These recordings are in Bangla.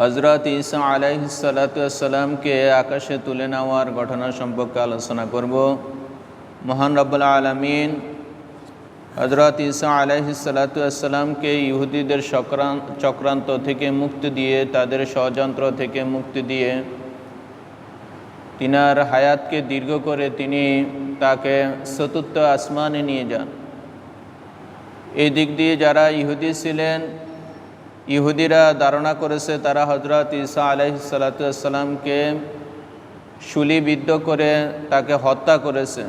হজরত ইসা আলাইসালাতামকে আকাশে তুলে নেওয়ার ঘটনা সম্পর্কে আলোচনা করব। মহান রব্বুল আলমিন হজরত ইসা আলাইসালাতামকে ইহুদিদের চক্রান্ত থেকে মুক্তি দিয়ে, তাদের ষড়যন্ত্র থেকে মুক্তি দিয়ে, তিনার হায়াতকে দীর্ঘ করে তিনি তাকে চতুর্থ আসমানে নিয়ে যান। এই দিক দিয়ে যারা ইহুদি ছিলেন ইহুদিরা ধারণা করেছে তারা হজরত ইসা আলাইসালাতামকে শুলিবিদ্ধ করে তাকে হত্যা করেছে।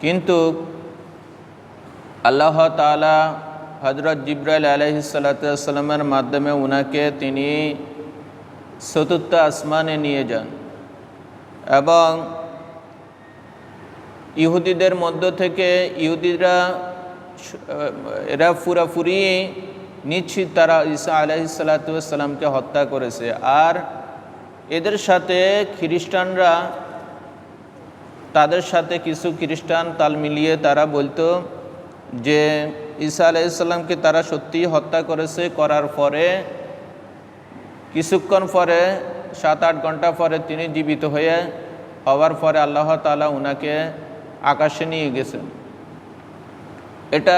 কিন্তু আল্লাহ তালা হজরত জিব্রাইল আলহিসাল্লামের মাধ্যমে উনাকে তিনি চতুর্থ আসমানে নিয়ে যান এবং ইহুদিদের মধ্য থেকে ইহুদিরা এরা পুরাপুরি নিশ্চিত তারা ঈসা আলাইসাল্লাতামকে হত্যা করেছে। আর এদের সাথে খ্রিস্টানরা, তাদের সাথে কিছু খ্রিস্টান তাল মিলিয়ে তারা বলতো যে, ঈসা আলাইসাল্লামকে তারা সত্যিই হত্যা করেছে। করার পরে, কিছুক্ষণ পরে সাত আট ঘণ্টা পরে তিনি জীবিত হয়ে হওয়ার পরে আল্লাহ তালা উনাকে আকাশে নিয়ে গেছেন। এটা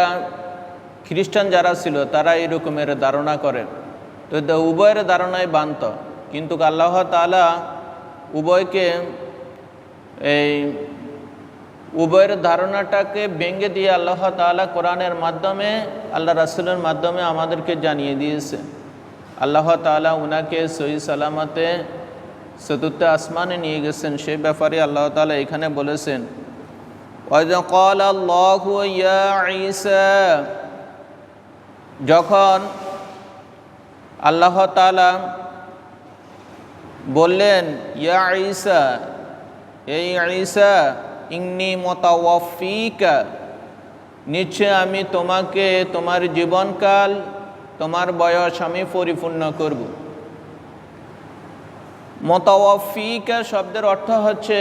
খ্রিস্টান যারা ছিল তারা এরকমের ধারণা করে তো উভয়ের ধারণায় বান্ত কিন্তু আল্লাহ তালা উভয়কে এই উভয়ের ধারণাটাকে ভেঙে দিয়ে আল্লাহ তালা কোরআনের মাধ্যমে আল্লাহ রাসুলের মাধ্যমে আমাদেরকে জানিয়ে দিয়েছে আল্লাহ তালা উনাকে সহি সালামতে চতুর্থ আসমানে নিয়ে গেছেন সে ব্যাপারে আল্লাহ তালা এখানে বলেছেন قال الله يا عيسى যখন আল্লাহ তালা বললেন, ইয়া ঈসা, এই ঈসা ইংনি মোতাওয়ফিকা নিশ্চয় আমি তোমাকে তোমার জীবনকাল, তোমার বয়স আমি পরিপূর্ণ করব। মোতাওয়ফিকা শব্দের অর্থ হচ্ছে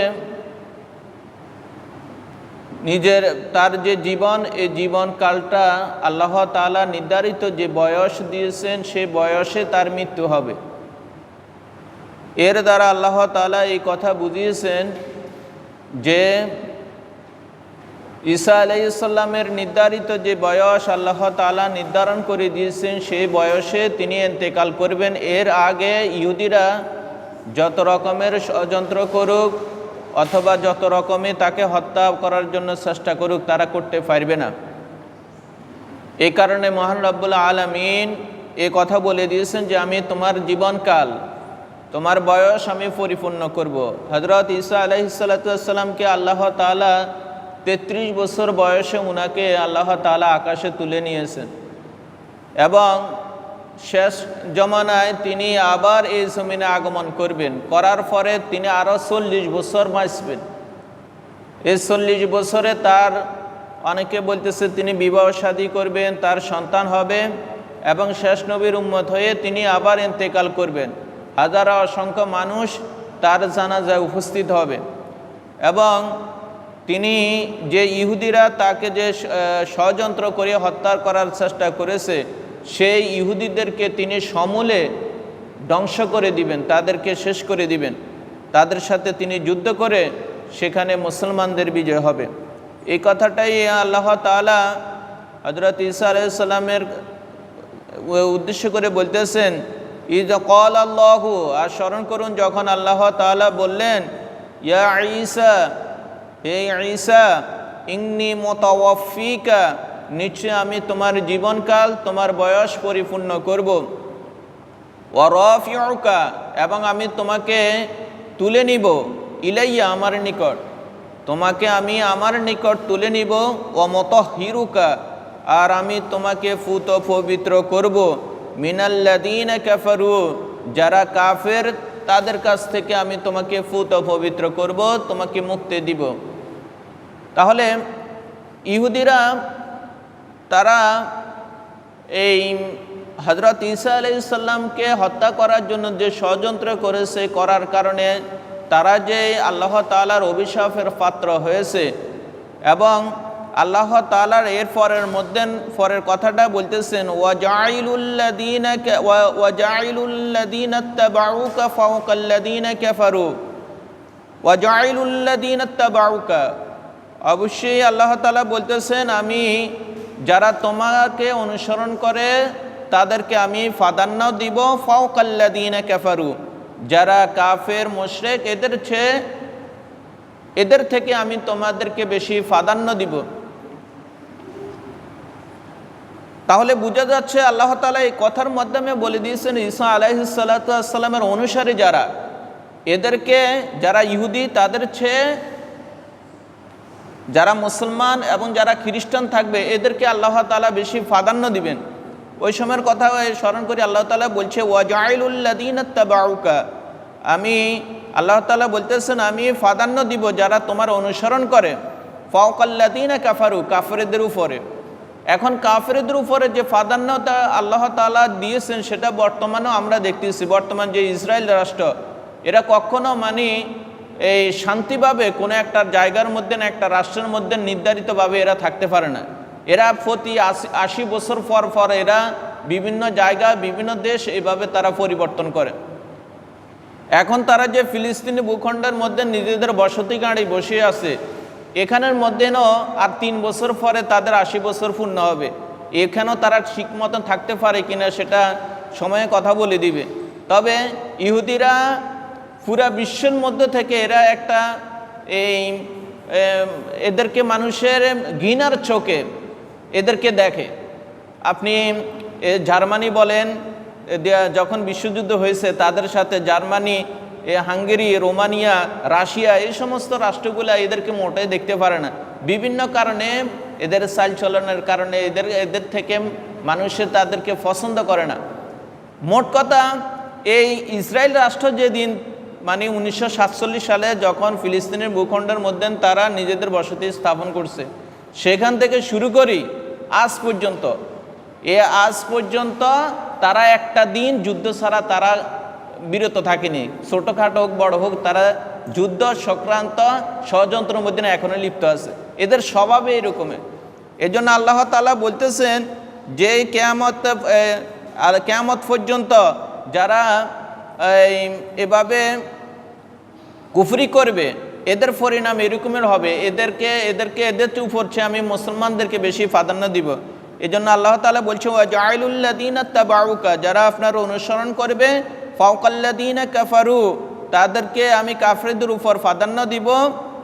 নিজের, তার যে জীবন এই জীবনকালটা আল্লাহ তালা নির্ধারিত যে বয়স দিয়েছেন, সে বয়সে তার মৃত্যু হবে। এর দ্বারা আল্লাহ তালা এই কথা বুঝিয়েছেন যে ঈসা আলাইসাল্লামের নির্ধারিত যে বয়স আল্লাহ তালা নির্ধারণ করে দিয়েছেন সেই বয়সে তিনি এন্তেকাল করবেন। এর আগে ইহুদিরা যত রকমের ষড়যন্ত্র করুক অথবা যত রকমে তাকে হত্যা করার জন্য চেষ্টা করুক, তারা করতে পারবে না এ কারণে মহান রব্বুল্লা আলমিন এ কথা বলে দিয়েছেন যে, আমি তোমার জীবনকাল, তোমার বয়স আমি পরিপূর্ণ করব। হজরত ঈসা আলহিসাল্লাতামকে আল্লাহ তালা তেত্রিশ বছর বয়সে উনাকে আল্লাহ তালা আকাশে তুলে নিয়েছেন এবং শেষ জমানায় তিনি আবার এই জমিনে আগমন করবেন। করার পরে তিনি আরও চল্লিশ বছর বাঁচবেন। এই চল্লিশ বছরে তার অনেকে বলতেছে তিনি বিবাহ শাদী করবেন, তার সন্তান হবে এবং শেষ নবীর উম্মত হয়ে তিনি আবার ইন্তেকাল করবেন। হাজারা অসংখ্য মানুষ তার জানাজায় উপস্থিত হবে। এবং তিনি যে ইহুদিরা তাকে যে ষড়যন্ত্র করে হত্যা করার চেষ্টা করেছে সেই ইহুদিদেরকে তিনি সমূলে ধ্বংস করে দিবেন, তাদেরকে শেষ করে দিবেন। তাদের সাথে তিনি যুদ্ধ করে সেখানে মুসলমানদের বিজয় হবে। এই কথাটাই আল্লাহ তালা হজরত ইসা আলাইসাল্লামের উদ্দেশ্য করে বলতেছেন ইজ কল আল্লাহু আর স্মরণ করুন, যখন আল্লাহ তালা বললেন, ইয়া ঈসা, হে ঈসা ইংনি মোতাওয়ফিকা নিশ্চয় আমি তোমার জীবনকাল, তোমার বয়স পরিপূর্ণ করব। ওরফিউকা এবং আমি তোমাকে তুলে নিব ইলাইয়া আমার নিকট। তোমাকে আমি আমার নিকট তুলে নিব ও মত হিরুকা আর আমি তোমাকে ফুত পবিত্র করব। মিনাল্লাদিন কাফারু, যারা কাফের, তাদের কাছ থেকে আমি তোমাকে ফুত পবিত্র করব, তোমাকে মুক্তি দিব। তাহলে ইহুদিরা তারা এই হজরত ঈসা আলাইসাল্লামকে হত্যা করার জন্য যে ষড়যন্ত্র করেছে, করার কারণে তারা যে আল্লাহ তালার অভিশাপের পাত্র হয়েছে এবং আল্লাহ তালার এর পরের মধ্যে, পরের কথাটা বলতেছেন অবশ্যই আল্লাহ তালা বলতেছেন, আমি যারা তোমাকে অনুসরণ করে, তাদেরকে আমি ফাদান্ন দিব ফাওকাল্লাদিনা ক্যাফারু যারা কাফের, মোশরেক, এদের চেয়ে, এদের থেকে আমি তোমাদেরকে বেশি প্রাধান্য দিব। তাহলে বোঝা যাচ্ছে আল্লাহ তালা এই কথার মাধ্যমে বলে দিয়েছেন, ঈসা আলাইসাল্লামের অনুসারী যারা, এদেরকে, যারা ইহুদি, তাদের চেয়ে যারা মুসলমান এবং যারা খ্রিস্টান থাকবে, এদেরকে আল্লাহ তালা বেশি প্রাধান্য দিবেন। ওই সময়ের কথা স্মরণ করি, আল্লাহ তালা বলছে ওয়াজাইলুল্লাদিন তাবাউকা। আমি, আল্লাহ তালা বলতেছেন, আমি প্রাধান্য দিব যারা তোমার অনুসরণ করে। ফাওকাল্লাদিনা কাফারু, কাফেরদের উপরে। এখন কাফেরদের উপরে যে প্রাধান্যতা আল্লাহ তালা দিয়েছেন, সেটা বর্তমানেও আমরা দেখতেছি। বর্তমান যে ইসরায়েল রাষ্ট্র, এরা কখনো মানে এই শান্তিভাবে কোনো একটা জায়গার মধ্যে না একটা রাষ্ট্রের মধ্যে নির্ধারিতভাবে এরা থাকতে পারে না। এরা প্রতি আশি আশি বছর পর পর এরা বিভিন্ন জায়গা, বিভিন্ন দেশ এভাবে তারা পরিবর্তন করে। এখন তারা যে ফিলিস্তিনি ভূখণ্ডের মধ্যে নিজেদের বসতি গাড়ি বসে আছে, এখানের মধ্যে আর তিন বছর পরে তাদের আশি বছর পূর্ণ হবে। এখানেও তারা ঠিক মতন থাকতে পারে কিনা সেটা সময়ে কথা বলে দিবে। তবে ইহুদিরা পুরা বিশ্বের মধ্যে থেকে এরা একটা এই এদেরকে মানুষের ঘৃণার চোখে এদেরকে দেখে। আপনি জার্মানি বলেন যখন বিশ্বযুদ্ধ হয়েছে, তাদের সাথে জার্মানি হাঙ্গেরি, রোমানিয়া, রাশিয়া, এই সমস্ত রাষ্ট্রগুলো এদেরকে মোটেই দেখতে পারে না। বিভিন্ন কারণে এদের চাল চলনের কারণে এদের এদের থেকে মানুষে তাদেরকে পছন্দ করে না। মোট কথা, এই ইসরায়েল রাষ্ট্র যেদিন মানে উনিশশো সাতচল্লিশ সালে যখন ফিলিস্তিনের ভূখণ্ডের মধ্যে তারা নিজেদের বসতি স্থাপন করছে, সেখান থেকে শুরু করি আজ পর্যন্ত। এ আজ পর্যন্ত তারা একটা দিন যুদ্ধ ছাড়া তারা বিরত থাকেনি। ছোটোখাটো হোক, বড় হোক, তারা যুদ্ধ সংক্রান্ত ষড়যন্ত্রের মধ্যে এখনও লিপ্ত আছে। এদের স্বভাবে এরকমের এজন্য আল্লাহ তালা বলতেছেন যে কেয়ামত কেয়ামত পর্যন্ত যারা এভাবে কুফরি করবে, এদের পরিণাম এরকমের হবে, এদেরকে এদেরকে, এদের উপর চেয়ে আমি মুসলমানদেরকে বেশি প্রাধান্য দিব। এই জন্য আল্লাহ তালা বলছে তাবাউকা যারা আপনার অনুসরণ করবে ফাউকাল্লাদিন কাফারু, তাদেরকে আমি কাফরেদের উপর প্রাধান্য দিব,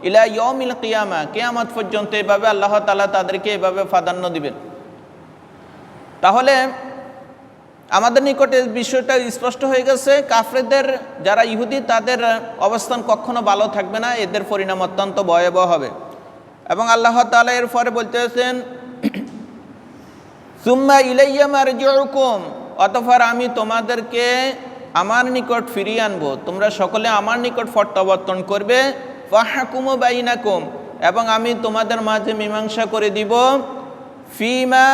ইলা ইয়মিল কিয়ামা, কেয়ামত পর্যন্ত এভাবে আল্লাহ তালা তাদেরকে এভাবে প্রাধান্য দিবেন। তাহলে আমাদের নিকটে বিষয়টা স্পষ্ট হয়ে গেছে, কাফরেদের যারা ইহুদি, তাদের অবস্থান কখনো ভালো থাকবে না, এদের পরিণাম অত্যন্ত ভয়াবহ হবে। এবং আল্লাহ তালা এর পরে বলতেছেন, সুম্মা ইলাইয়া মারজিউকুম অতঃপর আমি তোমাদেরকে আমার নিকট ফিরিয়ে আনব। তোমরা সকলে আমার নিকট প্রত্যাবর্তন করবে, ফাহাকুমু বাইনাকুম, এবং আমি তোমাদের মাঝে মীমাংসা করে দিব, ফিমা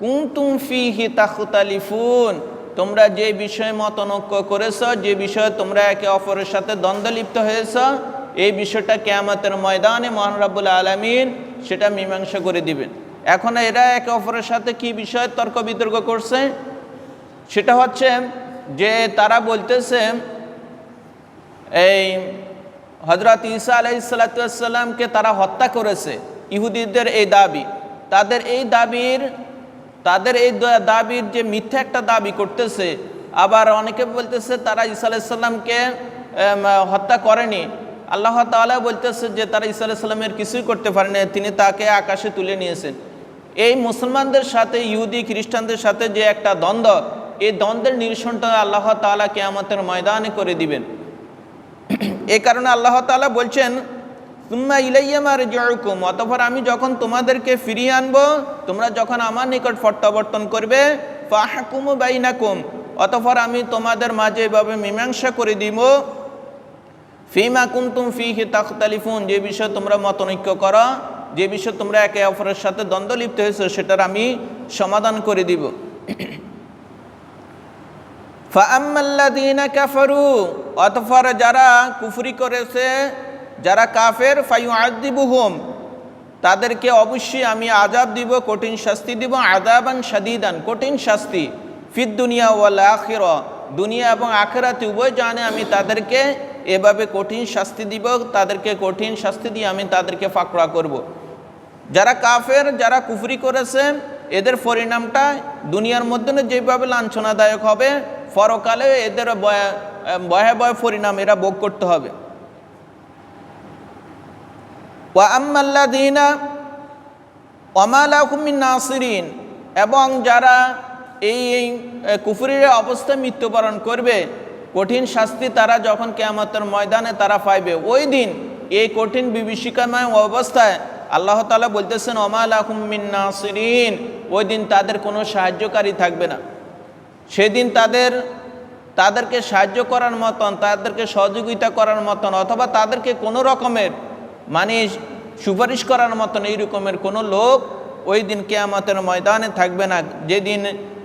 কুন্তুম ফিহি তাখতালিফুন, তোমরা যে বিষয়ে মতনৈক্য করেছ, যে বিষয়ে তোমরা একে অপরের সাথে দ্বন্দ্ব লিপ্ত হয়েছ, এই বিষয়টা কেয়ামতের ময়দানে মহান রাব্বুল আলমিন সেটা মীমাংসা করে দিবেন। এখন এরা একে অপরের সাথে কি বিষয়ে তর্ক বিতর্ক করছে? সেটা হচ্ছে যে তারা বলতেছে, এই হজরত ঈসা আলাইসাল্লামকে তারা হত্যা করেছে, ইহুদিদের এই দাবি। তাদের এই দাবির তাদের এই দাবির যে মিথ্যা একটা দাবি করতেছে, আবার অনেকে বলতেছে তারা ঈসা আলাইসাল্লামকে হত্যা করেনি। আল্লাহ তাআলা বলতেছে যে তারা ঈসা আলাইসাল্লামের কিছুই করতে পারেনি, তিনি তাকে আকাশে তুলে নিয়েছেন। এই মুসলমানদের সাথে, ইহুদি, খ্রিস্টানদের সাথে যে একটা দ্বন্দ্ব, এই দ্বন্দ্বের নিরসনটা আল্লাহ তাআলা কেয়ামতের ময়দানে করে দিবেন। এ কারণে আল্লাহ তাআলা বলছেন তুম্মা ইলাইয়ামার জয়কুম অতপর আমি যখন তোমাদেরকে ফিরিয়ে আনব, তোমরা যখন আমার নিকট প্রত্যাবর্তন করবে, ফাহাকুমু বাইনাকুম, অতপর আমি তোমাদের মাঝে এভাবে মীমাংসা করে দিব। ফিমা কুন্তুম ফিহি তাখতালিফুন, যে বিষয়ে তোমরা মতনৈক্য করো, যে বিষয়ে তোমরা একে অপরের সাথে দ্বন্দ্ব লিপ্ত হয়েছে, সেটার আমি সমাধান করে দিব। ফাআম্মাল্লাযীনা কাফারু, অতঃপর যারা কুফরি করেছে যারা কাফের, ফায়ুআযিবুহুম, তাদেরকে অবশ্যই আমি আজাব দিব, কঠিন শাস্তি দিব আদাবান সাদিদান কঠিন শাস্তি ফিদ দুনিয়া ওয়াল আখির, দুনিয়া এবং আখেরাতে উভয় জানে আমি তাদেরকে এভাবে কঠিন শাস্তি দিব, তাদেরকে কঠিন শাস্তি দিয়ে আমি তাদেরকে ফাঁকড়া করব। যারা কাফের, যারা কুফরি করেছে, এদের পরিণামটা দুনিয়ার মধ্যে যেভাবে লাঞ্ছনাদায়ক হবে, পরকালে এদের ভয়া- ভয়াবহ পরিণাম এরা ভোগ করতে হবে ওয়া নাসিরিন, এবং যারা এই এই কুফুরির অবস্থায় মৃত্যুবরণ করবে, কঠিন শাস্তি তারা যখন কেয়ামতের ময়দানে তারা পাইবে। ওই দিন এই কঠিন বিভীষিকাময় অবস্থায় আল্লাহ তালা বলতেছেন অমালাকুমিন নাসিরিন ওই দিন তাদের কোনো সাহায্যকারী থাকবে না। সেদিন তাদের, তাদেরকে সাহায্য করার মতন, তাদেরকে সহযোগিতা করার মতন, অথবা তাদেরকে কোনো রকমের মানে সুপারিশ করার মতন এই রকমের কোনো লোক ওই দিন কেয়ামতের ময়দানে থাকবে না। যেদিন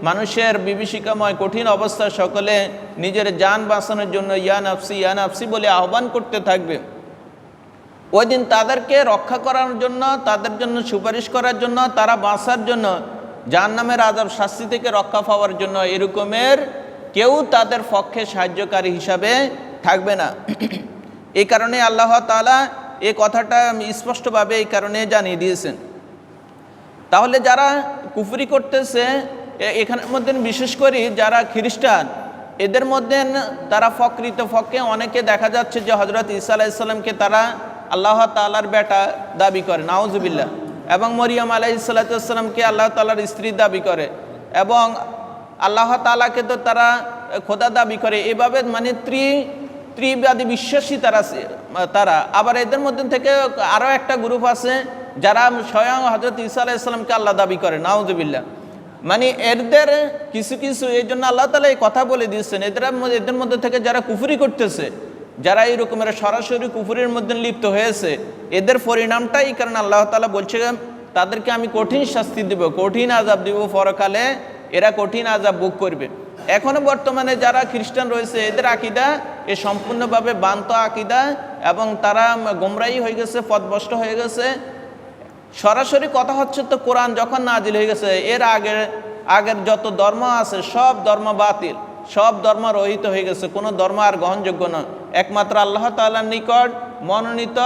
মানুষের বিভীষিকাময় কঠিন অবস্থা সকলে নিজের যান বাঁচানোর জন্য ইয়ান আফসি ইয়ান আফসি বলে আহ্বান করতে থাকবে। ওই দিন তাদেরকে রক্ষা করার জন্য, তাদের জন্য সুপারিশ করার জন্য, তারা বাঁচার জন্য যার নামের আজাব শাস্তি থেকে রক্ষা পাওয়ার জন্য এরকমের কেউ তাদের পক্ষে সাহায্যকারী হিসাবে থাকবে না। এই কারণে আল্লাহ তাআলা এই কথাটা স্পষ্টভাবে এই কারণে জানিয়ে দিয়েছেন। তাহলে যারা কুফরি করতেছে এখানের মধ্যে বিশেষ করে যারা খ্রিস্টান, এদের মধ্যে তারা ফকৃত ফকে অনেকে দেখা যাচ্ছে যে হজরত ইসা আলাইসাল্লামকে তারা আল্লাহ তালার বেটা দাবি করে, নাউজুবিল্লাহ। এবং মরিয়াম আলাইসাল্লাতামকে আল্লাহ তালার স্ত্রী দাবি করে। এবং আল্লাহ তালাকে তো তারা খোদা দাবি করে। এভাবে মানে ত্রি, ত্রিবাদী বিশ্বাসী তারা তারা। আবার এদের মধ্যে থেকে আরও একটা গ্রুপ আছে যারা স্বয়ং হজরত ইসা আলাইসাল্লামকে আল্লাহ দাবি করে, নাউজুবিল্লাহ। মানে এদের কিছু কিছু, এই জন্য আল্লাহ তালা এই কথা বলে দিয়েছেন, এদের এদের মধ্যে থেকে যারা কুফুরি করতেছে, যারা এই রকমের সরাসরি কুফুরির মধ্যে লিপ্ত হয়েছে, এদের পরিণামটাই কারণ আল্লাহ তালা বলছে, তাদেরকে আমি কঠিন শাস্তি দিব, কঠিন আজাব দিব, পরকালে এরা কঠিন আজাব ভোগ করবে। এখনও বর্তমানে যারা খ্রিস্টান রয়েছে, এদের আকিদা এ সম্পূর্ণভাবে বান্ত আকিদা এবং তারা গোমরাই হয়ে গেছে, পথভ্রষ্ট হয়ে গেছে। সরাসরি কথা হচ্ছে তো কোরআন যখন নাজিল হয়ে গেছে, এর আগের আগের যত ধর্ম আছে, সব ধর্ম বাতিল, সব ধর্ম রহিত হয়ে গেছে। কোনো ধর্ম আর গ্রহণযোগ্য নয়। একমাত্র আল্লাহ তাআলার নিকট মনোনীত,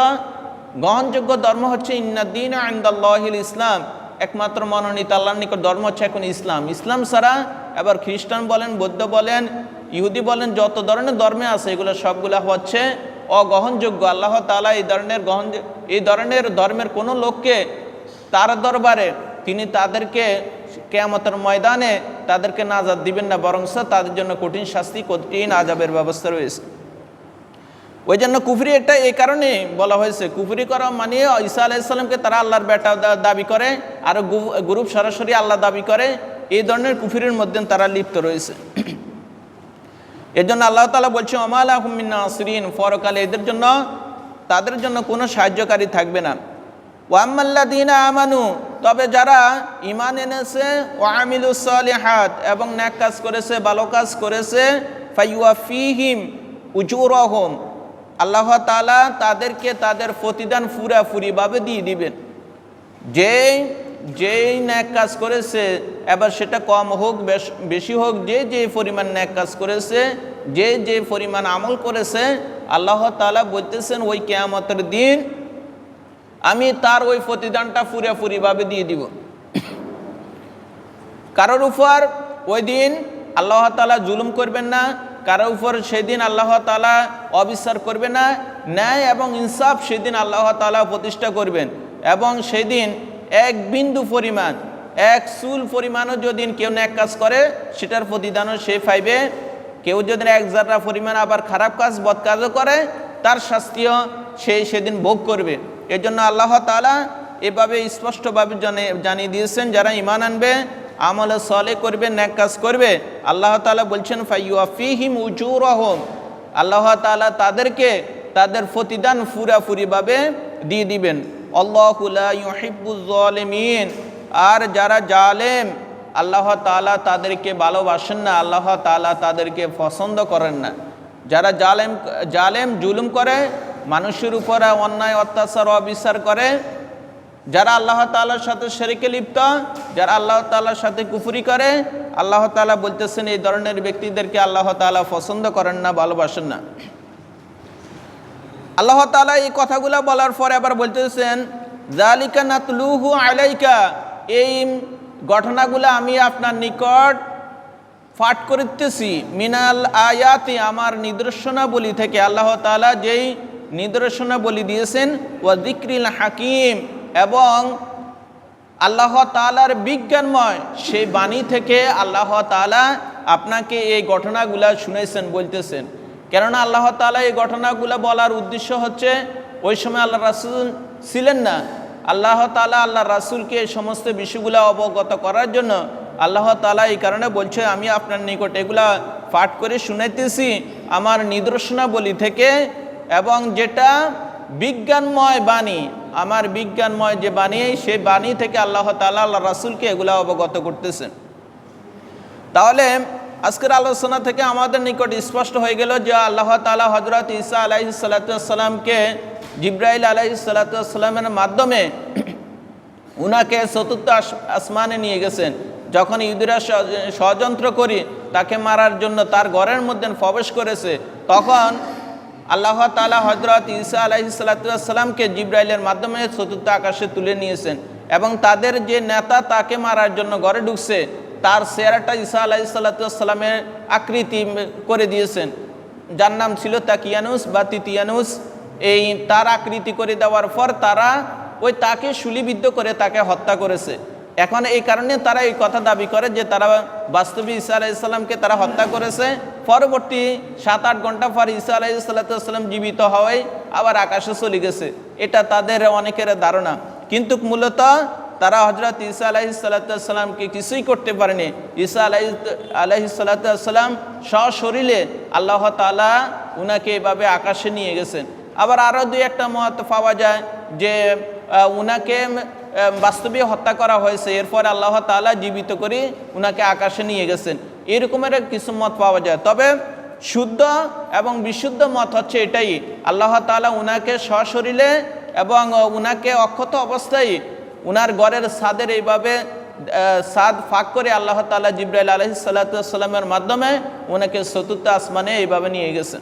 গ্রহণযোগ্য ধর্ম হচ্ছে ইন্নাদ্দিন আন্দাল্লাহিল ইসলাম। একমাত্র মনোনীত আল্লাহর নিকট ধর্ম হচ্ছে এখন ইসলাম। ইসলাম ছাড়া এবার খ্রিস্টান বলেন, বৌদ্ধ বলেন ইহুদি বলেন, যত ধরনের ধর্মে আছে, এগুলো সবগুলো হচ্ছে অগ্রহণযোগ্য আল্লাহ তাআলা এই ধরনের গ্রহণ এই ধরনের ধর্মের কোনো লোককে তার দরবারে তিনি তাদেরকে কেয়ামতের ময়দানে তাদেরকে নাজাদ দিবেন না বরং তাদের জন্য কঠিন শাস্তি, কঠিন আজাবের ব্যবস্থা রয়েছে। ওই জন্য কুফরি এটা এই কারণে বলা হয়েছে, কুফরি করা মানে ঈসা আলাইসাল্লামকে তারা আল্লাহর বেটা দাবি করে, আর গ্রুপ সরাসরি আল্লাহ দাবি করে, এই ধরনের কুফরির মধ্যে তারা লিপ্ত রয়েছে। এর জন্য আল্লাহ তালা বলছে অমাল আহমিন আসরিন ফরকালে এদের জন্য, তাদের জন্য কোনো সাহায্যকারী থাকবে না। ওয়াম্মাল্লাদিনা আমানু, তবে যারা ইমান এনেছে ও আমিলুসলিহাত এবং ন্যাক কাজ করেছে, ভালো কাজ করেছে ফাইয়া ফিহিম উজুরহম, আল্লাহ তালা তাদেরকে তাদের প্রতিদান ফুরাফুরিভাবে দিয়ে দিবেন। যেই যেই ন্যাক কাজ করেছে, এবার সেটা কম হোক, বেশ- হোক, যে যে পরিমাণ ন্যাক কাজ করেছে, যে যে পরিমাণ আমল করেছে, আল্লাহ তাআলা বলতেছেন, ওই কেয়ামতের দিন আমি তার ওই প্রতিদানটা ফুরাফুরিভাবে দিয়ে দিব। কারোর উপর ওই দিন আল্লাহ তালা জুলুম করবেন না, কারোর উপর সেদিন আল্লাহ তাআলা অবিচার করবে না, ন্যায় এবং ইনসাফ সেদিন আল্লাহ তাআলা প্রতিষ্ঠা করবেন এবং সেদিন এক বিন্দু পরিমাণ, এক চুল পরিমাণও যদি কেউ ন্যাক কাজ করে, সেটার প্রতিদানও সে পাইবে। কেউ যদি এক জাররা পরিমাণ আবার খারাপ কাজ, বদ কাজও করে, তার শাস্তিও সে সেদিন ভোগ করবে। এর জন্য আল্লাহ তাআলা এভাবে স্পষ্টভাবে জানে- জানিয়ে দিয়েছেন, যারা ইমান আনবে, আমলে সলে করবে ন্যাক কাজ করবে, আল্লাহ তাআলা বলছেন ফাইয়াফিহিম উজুরহম। আল্লাহ তাআলা তাদেরকে তাদের প্রতিদান ফুরাফুরিভাবে দিয়ে দিবেন। আল্লাহুলা ইউহিবুজ্জালিমিন আর যারা জালেম, আল্লাহ তাআলা তাদেরকে ভালোবাসেন না, আল্লাহ তাআলা তাদেরকে পছন্দ করেন না। যারা জালেম জালেম জুলুম করে, মানুষের উপরে অন্যায়, অত্যাচার, অবিচার করে, যারা আল্লাহ তালার সাথে সেরেকে লিপ্ত, যারা আল্লাহ তালার সাথে কুফুরি করে, আল্লাহ তাআলা বলতেছেন, এই ধরনের ব্যক্তিদেরকে আল্লাহ তাআলা পছন্দ করেন না, ভালোবাসেন না। আল্লাহ তালা এই কথাগুলো বলার পরে আবার বলতেছেন জালিকা নাতলুহু আলাইকা এই ঘটনাগুলো আমি আপনার নিকট পাঠ করিতেছি। মিনাল আয়াতি, আমার নিদর্শনাবলী থেকে আল্লাহ তাআলা যেই নিদর্শনাবলী দিয়েছেন, ওয়া দিক্রিল হাকিম এবং আল্লাহ তালার বিজ্ঞানময় সেই বাণী থেকে আল্লাহ তাআলা আপনাকে এই ঘটনাগুলা শুনেছেন বলতেছেন। কেননা আল্লাহ তাআলা এই ঘটনাগুলো বলার উদ্দেশ্য হচ্ছে, ওই সময় আল্লাহ রাসুল ছিলেন না। আল্লাহ তালা আল্লাহ রাসূলকে এই সমস্ত বিষয়গুলো অবগত করার জন্য আল্লাহ তাআলা এই কারণে বলছে, আমি আপনার নিকট এগুলা পাঠ করে শুনাইতেছি আমার নিদর্শনাবলী থেকে এবং যেটা বিজ্ঞানময় বাণী, আমার বিজ্ঞানময় যে বাণী সেই বাণী থেকে আল্লাহ তাআলা আল্লাহ রাসূলকে এগুলা অবগত করতেছেন। তাহলে আজকের আলোচনা থেকে আমাদের নিকট স্পষ্ট হয়ে গেল যে আল্লাহ তালা হজরত ঈসা আলাইহি সালাতামকে জিব্রাইল আলাইহি সালাতামের মাধ্যমে উনাকে চতুর্থ আস- আসমানে নিয়ে গেছেন। যখন ইহুদিরা ষড়যন্ত্র করি তাকে মারার জন্য তার ঘরের মধ্যে প্রবেশ করেছে, তখন আল্লাহ তাআলা হজরত ঈসা আলাইহি সালাতামকে জিব্রাইলের মাধ্যমে চতুর্থ আকাশে তুলে নিয়েছেন এবং তাদের যে নেতা তাকে মারার জন্য ঘরে ঢুকছে তার চেহারাটা ঈসা আলাইহি সালাতামের আকৃতি করে দিয়েছেন। যার নাম ছিল তাকিয়ানুস বা তিতিয়ানুস। এই তার আকৃতি করে দেওয়ার পর তারা ওই তাকে শুলিবিদ্ধ করে তাকে হত্যা করেছে। এখন এই কারণে তারা এই কথা দাবি করে যে তারা বাস্তবে ঈসা আলাইসাল্লামকে তারা হত্যা করেছে। পরবর্তী সাত আট ঘণ্টা পর ঈসা আলাইসাল্লাম জীবিত হওয়ায় আবার আকাশে চলে গেছে। এটা তাদের অনেকের ধারণা। কিন্তু মূলত তারা হজরত ঈসা আলাহি সাল্লাতামকে কিছুই করতে পারেনি। ঈসা আলাহি আলাহি সাল্লাতাম সশরীরে আল্লাহ তালা উনাকে এভাবে আকাশে নিয়ে গেছেন। আবার আরও দুই একটা মত পাওয়া যায় যে উনাকে বাস্তবে হত্যা করা হয়েছে। এরপর আল্লাহ তাআলা জীবিত করে উনাকে আকাশে নিয়ে গেছেন। এরকমের কিছু মত পাওয়া যায়। তবে শুদ্ধ এবং বিশুদ্ধ মত হচ্ছে এটাই। আল্লাহ তাআলা উনাকে সশরীরে এবং উনাকে অক্ষত অবস্থায় উনার ঘরের সাদের এইভাবে সাদ ফাঁক করে আল্লাহ তাআলা জিব্রাইল আলহি সাল্লামের মাধ্যমে উনাকে চতুর্থ আসমানে এইভাবে নিয়ে গেছেন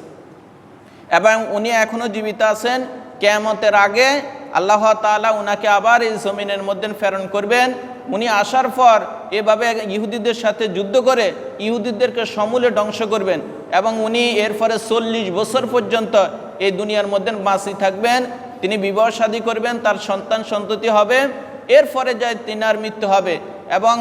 এবং উনি এখনও জীবিত আছেন। কেয়ামতের আগে আল্লাহ তাআলা উনাকে আবার এই জমিনের মধ্যে প্রেরণ করবেন। উনি আসার পর এভাবে ইহুদিদের সাথে যুদ্ধ করে ইহুদিদেরকে সমূলে ধ্বংস করবেন এবং উনি এর পরে চল্লিশ বছর পর্যন্ত এই দুনিয়ার মধ্যে বাঁচি থাকবেন। তিনি বিবাহ শাদী করবেন, তার সন্তান সন্ততি হবে। এরপরে যায় তিনার মৃত্যু হবে। এবং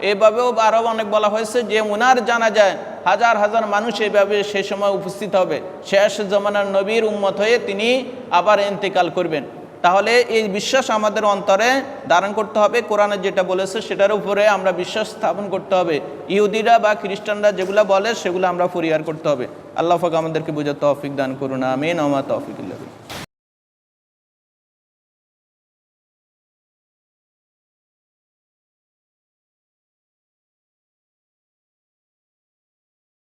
এভাবেও আরও অনেক বলা হয়েছে যে উনার জানা যায় হাজার হাজার মানুষ এইভাবে সে সময় উপস্থিত হবে। শেষ জমানার নবীর উম্মত হয়ে তিনি আবার ইন্তেকাল করবেন। তাহলে এই বিশ্বাস আমাদের অন্তরে ধারণ করতে হবে। কোরআনে যেটা বলেছে সেটার উপরে আমরা বিশ্বাস স্থাপন করতে হবে। ইহুদিরা বা খ্রিস্টানরা যেগুলো বলে সেগুলো আমরা পরিহার করতে হবে। আল্লাহ ফাক আমাদেরকে বুঝে তৌফিক দান করুন। আমিন। আমা তৌফিকুল্লাহ